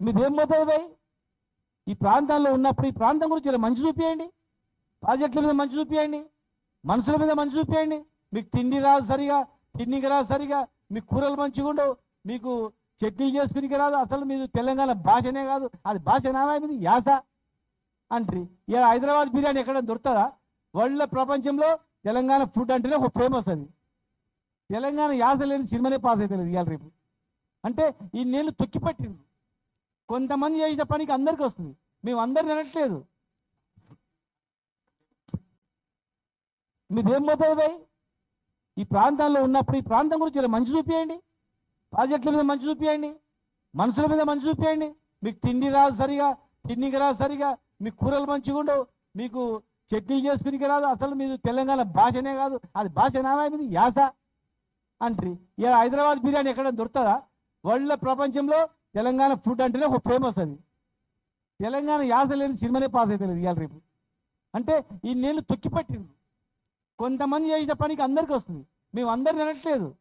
మీదేం పోతుంది ఈ ప్రాంతాల్లో ఉన్నప్పుడు ఈ ప్రాంతం గురించి మంచి చూపియండి. ప్రాజెక్టుల మీద మంచి చూపియండి. మనుషుల మీద మంచి చూపియండి. మీకు తిండి రాదు సరిగా తిండికి రాదు సరిగా మీకు కూరలు మంచిగా ఉండవు. మీకు చట్నీ చేసుకునికి రాదు. అసలు మీరు తెలంగాణ భాషనే కాదు. అది భాష నామా యాస. అంట్రీ ఇలా హైదరాబాద్ బిర్యానీ ఎక్కడ దొరుకుతుందా? వరల్డ్ ప్రపంచంలో తెలంగాణ ఫుడ్ అంటేనే ఒక ఫేమస్ అది. తెలంగాణ యాస లేని సినిమానే పాస్ అవుతుంది ఇవాళ రేపు. అంటే ఈ నీళ్ళు తొక్కిపట్టింది కొంతమంది చేసిన పనికి అందరికీ వస్తుంది. మేము అందరిని అనట్లేదు మీదేం పోతుంది ఈ ప్రాంతాల్లో ఉన్నప్పుడు ఈ ప్రాంతం గురించి మంచి చూపియండి. ప్రాజెక్టుల మీద మంచి చూపియండి. మనుషుల మీద మంచి చూపియండి. మీకు తిండి రాదు సరిగా తిండికి రాదు సరిగా మీకు కూరలు మంచిగా ఉండవు. మీకు చట్నీ చేసుకునికి రాదు. అసలు మీరు తెలంగాణ భాషనే కాదు. అది భాష నామైంది యాస. అంటారు ఇలా హైదరాబాద్ బిర్యానీ ఎక్కడ దొరుకుతుందా? వరల్డ్ ప్రపంచంలో తెలంగాణ ఫుడ్ అంటేనే ఒక ఫేమస్ అది. తెలంగాణ యాస లేని సినిమానే పాస్ అవుతుంది ఇవాళ రేపు. అంటే ఈ నీళ్ళు తొక్కిపట్టింది కొంతమంది చేసిన పనికి అందరికీ వస్తుంది. మేము అందరిని అనట్లేదు.